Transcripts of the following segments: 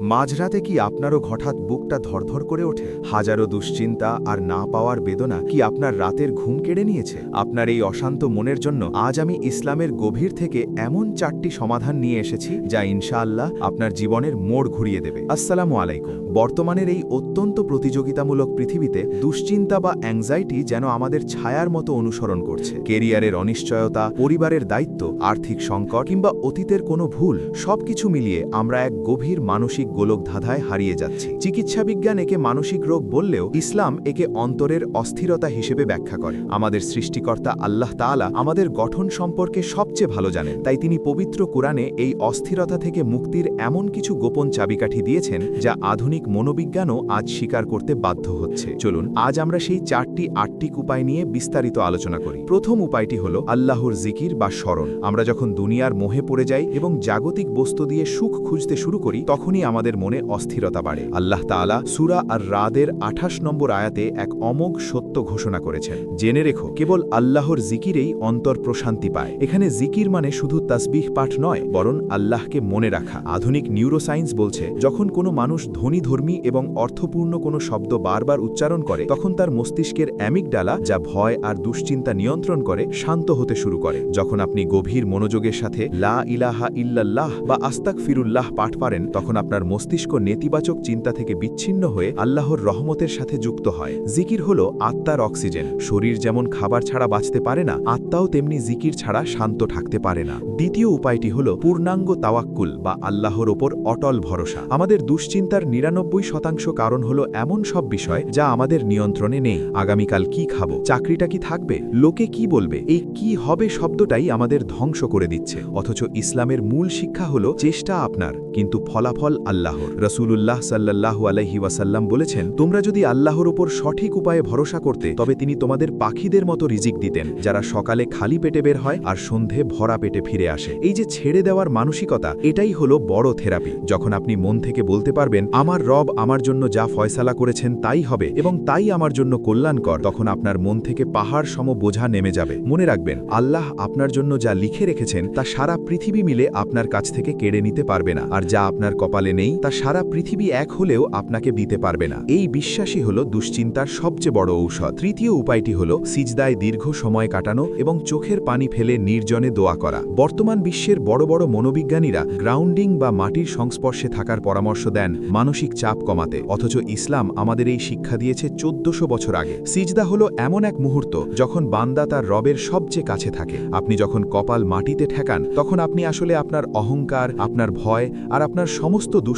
মাঝরাতে কি আপনারও হঠাৎ বুকটা ধরধর করে ওঠে? হাজারো দুশ্চিন্তা আর না পাওয়ার বেদনা কি আপনার রাতের ঘুম কেড়ে নিয়েছে? আপনার এই অশান্ত মনের জন্য আজ আমি ইসলামের গভীর থেকে এমন চারটি সমাধান নিয়ে এসেছি যা ইনশাআল্লাহ আপনার জীবনের মোড় ঘুরিয়ে দেবে। আসসালামু আলাইকুম। বর্তমানের এই অত্যন্ত প্রতিযোগিতামূলক পৃথিবীতে দুশ্চিন্তা বা অ্যাংজাইটি যেন আমাদের ছায়ার মতো অনুসরণ করছে। কেরিয়ারের অনিশ্চয়তা, পরিবারের দায়িত্ব, আর্থিক সংকট কিংবা অতীতের কোনো ভুল সবকিছু মিলিয়ে আমরা এক গভীর মানসিক গোলকধাঁধায় হারিয়ে যাচ্ছি। চিকিৎসা বিজ্ঞান একে মানসিক রোগ বললেও ইসলাম একে অন্তরের অস্থিরতা হিসেবে ব্যাখ্যা করে। আমাদের সৃষ্টিকর্তা আল্লাহ তাআলা আমাদের গঠন সম্পর্কে সবচেয়ে ভালো জানেন। তাই তিনি পবিত্র কোরআনে এই অস্থিরতা থেকে মুক্তির এমন কিছু গোপন চাবিকাঠি দিয়েছেন, যা আধুনিক মনোবিজ্ঞানও আজ স্বীকার করতে বাধ্য হচ্ছে। চলুন, আজ আমরা সেই চারটি আটটি উপায় নিয়ে বিস্তারিত আলোচনা করি। প্রথম উপায়টি হল আল্লাহর জিকির বা স্মরণ। আমরা যখন দুনিয়ার মোহে পড়ে যাই এবং জাগতিক বস্তু দিয়ে সুখ খুঁজতে শুরু করি, তখনই আমাদের মনে অস্থিরতা বাড়ে। আল্লাহ তাআলা সুরা আর রাদের আঠাশ নম্বর আয়াতে এক অমোঘ সত্য ঘোষণা করেছেন। জেনে রেখো, কেবল আল্লাহর জিকিরেই অন্তর প্রশান্তি পায়। এখানে জিকির মানে শুধু তাসবিহ পাঠ নয়, বরং আল্লাহকে মনে রাখা। আধুনিক নিউরোসায়েন্স বলছে, যখন কোনো মানুষ ধনীধর্মী এবং অর্থপূর্ণ কোনো শব্দ বারবার উচ্চারণ করে, তখন তার মস্তিষ্কের অ্যামিকডালা যা ভয় আর দুশ্চিন্তা নিয়ন্ত্রণ করে, শান্ত হতে শুরু করে। যখন আপনি গভীর মনোযোগের সাথে লা ইলাহা ইল্লাল্লাহ বা আস্তাক ফিরুল্লাহ পাঠ পারেন, তখন আপনার মস্তিষ্ক নেতিবাচক চিন্তা থেকে বিচ্ছিন্ন হয়ে আল্লাহর রহমতের সাথে যুক্ত হয়। জিকির হল আত্মার অক্সিজেন। শরীর যেমন খাবার ছাড়া বাঁচতে পারে না, আত্মাও তেমনি জিকির ছাড়া শান্ত থাকতে পারে না। দ্বিতীয় উপায়টি হল পূর্ণাঙ্গ তাওয়াক্কুল বা আল্লাহর ওপর অটল ভরসা। আমাদের দুশ্চিন্তার নিরানব্বই শতাংশ কারণ হল এমন সব বিষয় যা আমাদের নিয়ন্ত্রণে নেই। আগামীকাল কি খাব? চাকরিটা কি থাকবে? লোকে কি বলবে? এই কি হবে শব্দটাই আমাদের ধ্বংস করে দিচ্ছে। অথচ ইসলামের মূল শিক্ষা হল চেষ্টা আপনার, কিন্তু ফলাফল আল্লাহর। রসুলুল্লাহ সাল্লাহ আলহি ওয়াসাল্লাম বলেছেন, তোমরা যদি আল্লাহর ওপর সঠিক উপায়ে ভরসা করতে, তবে তিনি তোমাদের পাখিদের মতো রিজিক দিতেন, যারা সকালে খালি পেটে বের হয় আর সন্ধে ভরা পেটে ফিরে আসে। এই যে ছেড়ে দেওয়ার মানসিকতা, এটাই হলো বড় থেরাপি। যখন আপনি মন থেকে বলতে পারবেন, আমার রব আমার জন্য যা ফয়সালা করেছেন তাই হবে এবং তাই আমার জন্য কল্যাণকর, তখন আপনার মন থেকে পাহাড় সম বোঝা নেমে যাবে। মনে রাখবেন, আল্লাহ আপনার জন্য যা লিখে রেখেছেন, তা সারা পৃথিবী মিলে আপনার কাছ থেকে কেড়ে নিতে পারবে না, আর যা আপনার কপালে নেই তা সারা পৃথিবী এক হলেও আপনাকে দিতে পারবে না। এই বিশ্বাসই হল দুশ্চিন্তার সবচেয়ে বড় ঔষধ। তৃতীয় উপায়টি হল সিজদায় দীর্ঘ সময় কাটানো এবং চোখের পানি ফেলে নির্জনে দোয়া করা। বর্তমান বিশ্বের বড় বড় মনোবিজ্ঞানীরা গ্রাউন্ডিং বা মাটির সংস্পর্শে থাকার পরামর্শ দেন মানসিক চাপ কমাতে। অথচ ইসলাম আমাদের এই শিক্ষা দিয়েছে চোদ্দশো বছর আগে। সিজদা হল এমন এক মুহূর্ত যখন বান্দা তার রবের সবচেয়ে কাছে থাকে। আপনি যখন কপাল মাটিতে ঠেকান, তখন আপনি আসলে আপনার অহংকার, আপনার ভয় আর আপনার সমস্ত দুশ্চিন্তা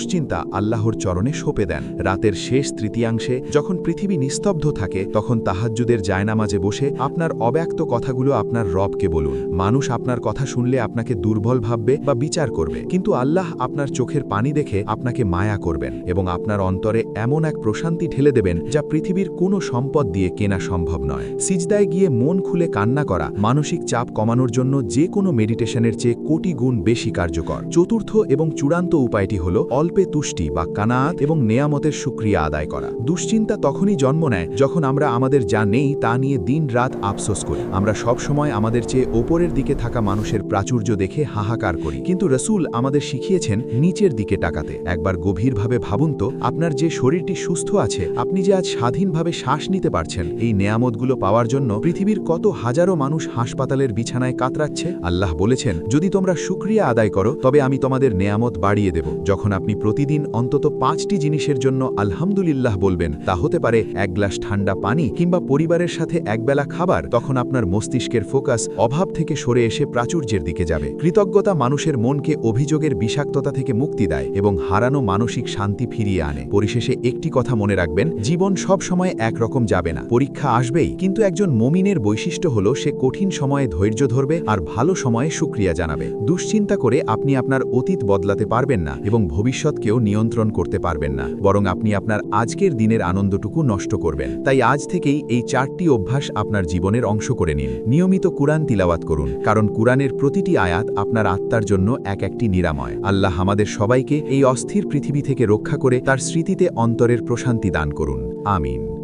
আল্লাহর চরণে সঁপে দেন। রাতের শেষ তৃতীয়াংশে যখন পৃথিবী নিস্তব্ধ থাকে, তখন তাহাজ্জুদের জায়নামাজে বসে আপনার অব্যক্ত কথাগুলো আপনার রবকে বলুন। মানুষ আপনার কথা শুনলে আপনাকে দুর্বল ভাববে বা বিচার করবে। কিন্তু আল্লাহ আপনার চোখের পানি দেখে আপনাকে মায়া করবেন এবং আপনার অন্তরে এমন এক প্রশান্তি ঢেলে দেবেন যা পৃথিবীর কোনো সম্পদ দিয়ে কেনা সম্ভব নয়। সিজদায় গিয়ে মন খুলে কান্না করা, মানসিক চাপ কমানোর জন্য যে কোনো মেডিটেশনের চেয়ে কোটি গুণ বেশি কার্যকর। চতুর্থ এবং চূড়ান্ত উপায়টি হল অল্পে তুষ্টি বা কানাত এবং নেয়ামতের সুক্রিয়া আদায় করা। দুশ্চিন্তা তখনই জন্ম নেয় যখন আমরা আমাদের যা নেই তা নিয়ে দিন রাত আফসোস করি। আমরা সব সময় আমাদের চেয়ে ওপরের দিকে থাকা মানুষের প্রাচুর্য দেখে হাহাকার করি। কিন্তু রসুল আমাদের শিখিয়েছেন নিচের দিকে টাকাতে একবার গভীরভাবে ভাবুন তো, আপনার যে শরীরটি সুস্থ আছে, আপনি যে আজ স্বাধীনভাবে শ্বাস নিতে পারছেন, এই নেয়ামতগুলো পাওয়ার জন্য পৃথিবীর কত হাজারো মানুষ হাসপাতালের বিছানায় কাতরাচ্ছে? আল্লাহ বলেছেন, যদি তোমরা সুক্রিয়া আদায় করো, তবে আমি তোমাদের নেয়ামত বাড়িয়ে দেব। যখন আপনি প্রতিদিন অন্তত পাঁচটি জিনিসের জন্য আলহামদুলিল্লাহ বলবেন। তা হতে পারে এক গ্লাস ঠান্ডা পানি কিংবা পরিবারের সাথে একবেলা খাবার, তখন আপনার মস্তিষ্কের ফোকাস অভাব থেকে সরে এসে প্রাচুর্যের দিকে যাবে। কৃতজ্ঞতা মানুষের মনকে অভিযোগের বিষাক্ততা থেকে মুক্তি দেয় এবং হারানো মানসিক শান্তি ফিরিয়ে আনে। পরিশেষে একটি কথা মনে রাখবেন, জীবন সব সময় একরকম যাবে না। পরীক্ষা আসবেই, কিন্তু একজন মমিনের বৈশিষ্ট্য হল সে কঠিন সময়ে ধৈর্য ধরবে আর ভালো সময়ে সুক্রিয়া জানাবে। দুশ্চিন্তা করে আপনি আপনার অতীত বদলাতে পারবেন না এবং ভবিষ্যৎকেও নিয়ন্ত্রণ করতে পারবেন না, বরং আপনি আপনার আজকের দিনের আনন্দটুকু নষ্ট করবেন। তাই আজ থেকেই এই চারটি অভ্যাস আপনার জীবনের অংশ করে নিন। নিয়মিত কুরআন তিলাওয়াত করুন, কারণ কুরআনের প্রতিটি আয়াত আপনার আত্মার জন্য এক একটি নিরাময়। আল্লাহ আমাদের সবাইকে এই অস্থির পৃথিবী থেকে রক্ষা করে তার স্মৃতিতে অন্তরের প্রশান্তি দান করুন। আমিন।